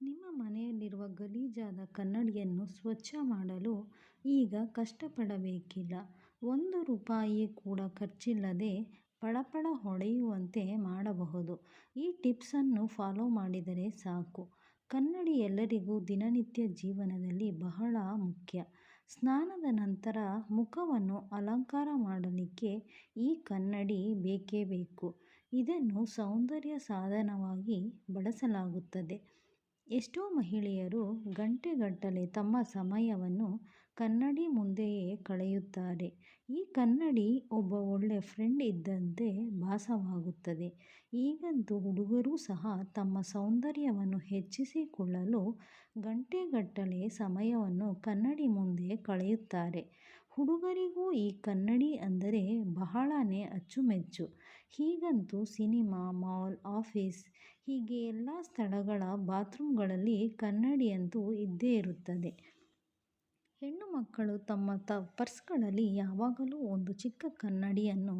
ನಿಮ್ಮ ಮನೆಯಲ್ಲಿರುವ ಗಲೀಜಾದ ಕನ್ನಡಿಯನ್ನು ಸ್ವಚ್ಛ ಮಾಡಲು ಈಗ ಕಷ್ಟಪಡಬೇಕಿಲ್ಲ. ಒಂದು ರೂಪಾಯಿ ಕೂಡ ಖರ್ಚಿಲ್ಲದೆ ಪಳಪಳ ಹೊಡೆಯುವಂತೆ ಮಾಡಬಹುದು. ಈ ಟಿಪ್ಸನ್ನು ಫಾಲೋ ಮಾಡಿದರೆ ಸಾಕು. ಕನ್ನಡಿ ಎಲ್ಲರಿಗೂ ದಿನನಿತ್ಯ ಜೀವನದಲ್ಲಿ ಬಹಳ ಮುಖ್ಯ. ಸ್ನಾನದ ನಂತರ ಮುಖವನ್ನು ಅಲಂಕಾರ ಮಾಡಲಿಕ್ಕೆ ಈ ಕನ್ನಡಿ ಬೇಕೇ ಬೇಕು. ಇದನ್ನು ಸೌಂದರ್ಯ ಸಾಧನವಾಗಿ ಬಳಸಲಾಗುತ್ತದೆ. ಎಷ್ಟೋ ಮಹಿಳೆಯರು ಗಂಟೆಗಟ್ಟಲೆ ತಮ್ಮ ಸಮಯವನ್ನು ಕನ್ನಡಿ ಮುಂದೆಯೇ ಕಳೆಯುತ್ತಾರೆ. ಈ ಕನ್ನಡಿ ಒಬ್ಬ ಒಳ್ಳೆ ಫ್ರೆಂಡ್ ಇದ್ದಂತೆ ಭಾಸವಾಗುತ್ತದೆ. ಈಗಂತೂ ಹುಡುಗರೂ ಸಹ ತಮ್ಮ ಸೌಂದರ್ಯವನ್ನು ಹೆಚ್ಚಿಸಿಕೊಳ್ಳಲು ಗಂಟೆಗಟ್ಟಲೆ ಸಮಯವನ್ನು ಕನ್ನಡಿ ಮುಂದೆ ಕಳೆಯುತ್ತಾರೆ. ಹುಡುಗರಿಗೂ ಈ ಕನ್ನಡಿ ಅಂದರೆ ಬಹಳನೇ ಅಚ್ಚುಮೆಚ್ಚು. ಹೀಗಂತೂ ಸಿನಿಮಾ, ಮಾಲ್, ಆಫೀಸ್ ಹೀಗೆ ಎಲ್ಲ ಸ್ಥಳಗಳ ಬಾತ್ರೂಮ್ಗಳಲ್ಲಿ ಕನ್ನಡಿಯಂತೂ ಇದ್ದೇ ಇರುತ್ತದೆ. ಹೆಣ್ಣು ಮಕ್ಕಳು ತಮ್ಮ ತ, ಪರ್ಸ್ಗಳಲ್ಲಿ ಯಾವಾಗಲೂ ಒಂದು ಚಿಕ್ಕ ಕನ್ನಡಿಯನ್ನು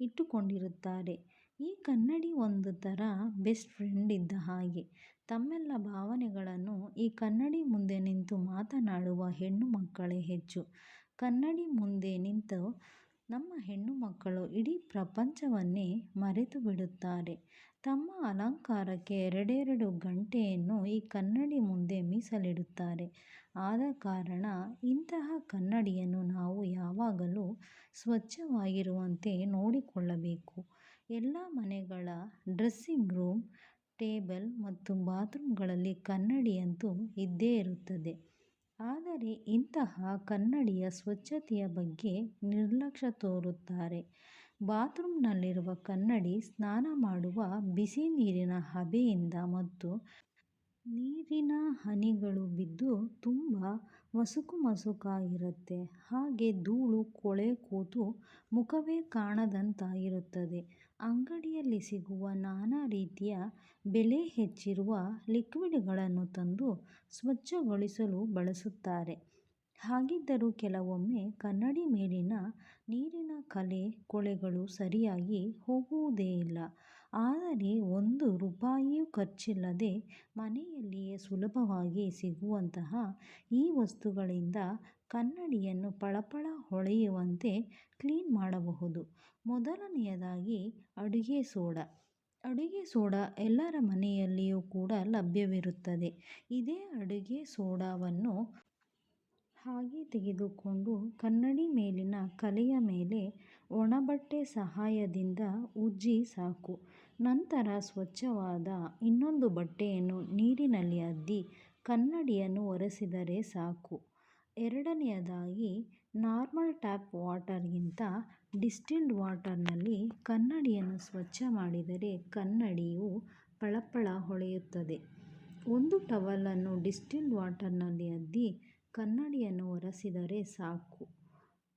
ಇಟ್ಟುಕೊಂಡಿರುತ್ತಾರೆ. ಈ ಕನ್ನಡಿ ಒಂದು ಥರ ಬೆಸ್ಟ್ ಫ್ರೆಂಡ್ ಇದ್ದ ಹಾಗೆ. ತಮ್ಮೆಲ್ಲ ಭಾವನೆಗಳನ್ನು ಈ ಕನ್ನಡಿ ಮುಂದೆ ನಿಂತು ಮಾತನಾಡುವ ಹೆಣ್ಣು ಮಕ್ಕಳೇ ಹೆಚ್ಚು. ಕನ್ನಡಿ ಮುಂದೆ ನಿಂತು ನಮ್ಮ ಹೆಣ್ಣು ಮಕ್ಕಳು ಇಡೀ ಪ್ರಪಂಚವನ್ನೇ ಮರೆತು ಬಿಡುತ್ತಾರೆ ತಮ್ಮ ಅಲಂಕಾರಕ್ಕೆ ಎರಡೆರಡು ಗಂಟೆಯನ್ನು ಈ ಕನ್ನಡಿ ಮುಂದೆ ಮೀಸಲಿಡುತ್ತಾರೆ. ಆದ ಕಾರಣ ಇಂತಹ ಕನ್ನಡಿಯನ್ನು ನಾವು ಯಾವಾಗಲೂ ಸ್ವಚ್ಛವಾಗಿರುವಂತೆ ನೋಡಿಕೊಳ್ಳಬೇಕು. ಎಲ್ಲ ಮನೆಗಳ ಡ್ರೆಸ್ಸಿಂಗ್ ರೂಮ್, ಟೇಬಲ್ ಮತ್ತು ಬಾತ್ರೂಮ್ಗಳಲ್ಲಿ ಕನ್ನಡಿಯಂತೂ ಇದ್ದೇ ಇರುತ್ತದೆ. ಆದರೆ ಇಂತಹ ಕನ್ನಡಿಯ ಸ್ವಚ್ಛತೆಯ ಬಗ್ಗೆ ನಿರ್ಲಕ್ಷ್ಯ ತೋರುತ್ತಾರೆ. ಬಾತ್ರೂಮ್ನಲ್ಲಿರುವ ಕನ್ನಡಿ ಸ್ನಾನ ಮಾಡುವ ಬಿಸಿ ನೀರಿನ ಹಬೆಯಿಂದ ಮತ್ತು ನೀರಿನ ಹನಿಗಳು ಬಿದ್ದು ತುಂಬಾ ಮಸುಕು ಮಸುಕಾಗಿರುತ್ತೆ. ಹಾಗೆ ಧೂಳು, ಕೊಳೆ ಕೂತು ಮುಖವೇ ಕಾಣದಂತಾಗಿರುತ್ತದೆ. ಅಂಗಡಿಯಲ್ಲಿ ಸಿಗುವ ನಾನಾ ರೀತಿಯ ಬೆಲೆ ಹೆಚ್ಚಿರುವ ಲಿಕ್ವಿಡ್ಗಳನ್ನು ತಂದು ಸ್ವಚ್ಛಗೊಳಿಸಲು ಬಳಸುತ್ತಾರೆ. ಹಾಗಿದ್ದರೂ ಕೆಲವೊಮ್ಮೆ ಕನ್ನಡಿ ಮೇಲಿನ ನೀರಿನ ಕಲೆ, ಕೊಳೆಗಳು ಸರಿಯಾಗಿ ಹೋಗುವುದೇ ಇಲ್ಲ. ಆದರೆ ಒಂದು ರೂಪಾಯಿಯೂ ಖರ್ಚಿಲ್ಲದೆ ಮನೆಯಲ್ಲಿಯೇ ಸುಲಭವಾಗಿ ಸಿಗುವಂತಹ ಈ ವಸ್ತುಗಳಿಂದ ಕನ್ನಡಿಯನ್ನು ಪಳಪಳ ಹೊಳೆಯುವಂತೆ ಕ್ಲೀನ್ ಮಾಡಬಹುದು. ಮೊದಲನೆಯದಾಗಿ ಅಡುಗೆ ಸೋಡಾ. ಅಡುಗೆ ಸೋಡಾ ಎಲ್ಲರ ಮನೆಯಲ್ಲಿಯೂ ಕೂಡ ಲಭ್ಯವಿರುತ್ತದೆ. ಇದೇ ಅಡುಗೆ ಸೋಡಾವನ್ನು ಹಾಗೆ ತೆಗೆದುಕೊಂಡು ಕನ್ನಡಿ ಮೇಲಿನ ಕಲೆಯ ಮೇಲೆ ಒಣ ಬಟ್ಟೆ ಸಹಾಯದಿಂದ ಉಜ್ಜಿ ಸಾಕು. ನಂತರ ಸ್ವಚ್ಛವಾದ ಇನ್ನೊಂದು ಬಟ್ಟೆಯನ್ನು ನೀರಿನಲ್ಲಿ ಅದ್ದಿ ಕನ್ನಡಿಯನ್ನು ಒರೆಸಿದರೆ ಸಾಕು. ಎರಡನೆಯದಾಗಿ, ನಾರ್ಮಲ್ ಟ್ಯಾಪ್ ವಾಟರ್ಗಿಂತ ಡಿಸ್ಟಿಲ್ಡ್ ವಾಟರ್ನಲ್ಲಿ ಕನ್ನಡಿಯನ್ನು ಸ್ವಚ್ಛ ಮಾಡಿದರೆ ಕನ್ನಡಿಯು ಪಳಪಳ ಹೊಳೆಯುತ್ತದೆ. ಒಂದು ಟವಲನ್ನು ಡಿಸ್ಟಿಲ್ಡ್ ವಾಟರ್ನಲ್ಲಿ ಅದ್ದಿ ಕನ್ನಡಿಯನ್ನು ಒರೆಸಿದರೆ ಸಾಕು.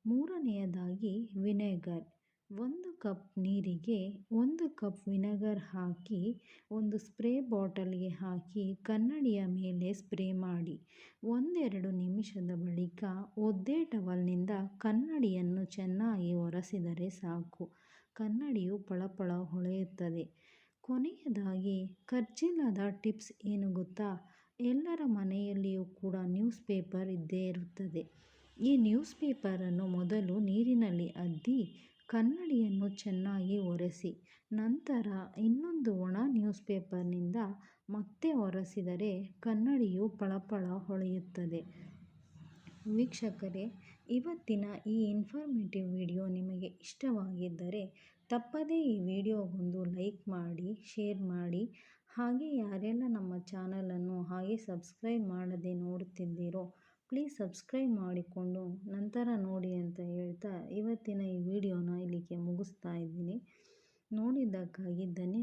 ಮೂರನೆಯದಾಗಿ ವಿನೆಗರ್. ಒಂದು ಕಪ್ ನೀರಿಗೆ ಒಂದು ಕಪ್ ವಿನೆಗರ್ ಹಾಕಿ, ಒಂದು ಸ್ಪ್ರೇ ಬಾಟಲ್ಗೆ ಹಾಕಿ ಕನ್ನಡಿಯ ಮೇಲೆ ಸ್ಪ್ರೇ ಮಾಡಿ. ಒಂದೆರಡು ನಿಮಿಷದ ಬಳಿಕ ಒದ್ದೆ ಟವಲ್ನಿಂದ ಕನ್ನಡಿಯನ್ನು ಚೆನ್ನಾಗಿ ಒರೆಸಿದರೆ ಸಾಕು. ಕನ್ನಡಿಯು ಪಳಪಳ ಹೊಳೆಯುತ್ತದೆ. ಕೊನೆಯದಾಗಿ ಖರ್ಚಿಲ್ಲದ ಟಿಪ್ಸ್ ಏನು ಗೊತ್ತಾ. ಎಲ್ಲರ ಮನೆಯಲ್ಲಿಯೂ ಕೂಡ ನ್ಯೂಸ್ ಪೇಪರ್ ಇದ್ದೇ ಇರುತ್ತದೆ. ಈ ನ್ಯೂಸ್ ಪೇಪರ್ ಅನ್ನು ಮೊದಲು ನೀರಿನಲ್ಲಿ ಅದ್ದಿ ಕನ್ನಡಿಯನ್ನು ಚೆನ್ನಾಗಿ ಒರೆಸಿ. ನಂತರ ಇನ್ನೊಂದು ಒಣ ನ್ಯೂಸ್ ಪೇಪರ್ನಿಂದ ಮತ್ತೆ ಒರೆಸಿದರೆ ಕನ್ನಡಿಯು ಪಳಪಳ ಹೊಳೆಯುತ್ತದೆ. ವೀಕ್ಷಕರೇ ಇವತ್ತಿನ ಈ ಇನ್ಫಾರ್ಮೇಟಿವ್ ವಿಡಿಯೋ ನಿಮಗೆ ಇಷ್ಟವಾಗಿದ್ದರೆ ತಪ್ಪದೆ ಈ ವಿಡಿಯೋಗೊಂದು ಲೈಕ್ ಮಾಡಿ, ಶೇರ್ ಮಾಡಿ ಹಾಗೆ ಯಾರೆಲ್ಲ ನಮ್ಮ ಚಾನಲನ್ನು ಹಾಗೆ ಸಬ್ಸ್ಕ್ರೈಬ್ ಮಾಡದೆ ನೋಡುತ್ತಿದ್ದೀರೋ, ಪ್ಲೀಸ್ ಸಬ್ಸ್ಕ್ರೈಬ್ ಮಾಡಿಕೊಂಡು ನಂತರ ನೋಡಿ ಅಂತ ಹೇಳ್ತಾ ಇವತ್ತಿನ ಈ ವಿಡಿಯೋನ ಇಲ್ಲಿಗೆ ಮುಗಿಸ್ತಾ ಇದ್ದೀನಿ. ನೋಡಿದ್ದಕ್ಕಾಗಿ ಧನ್ಯವಾದ.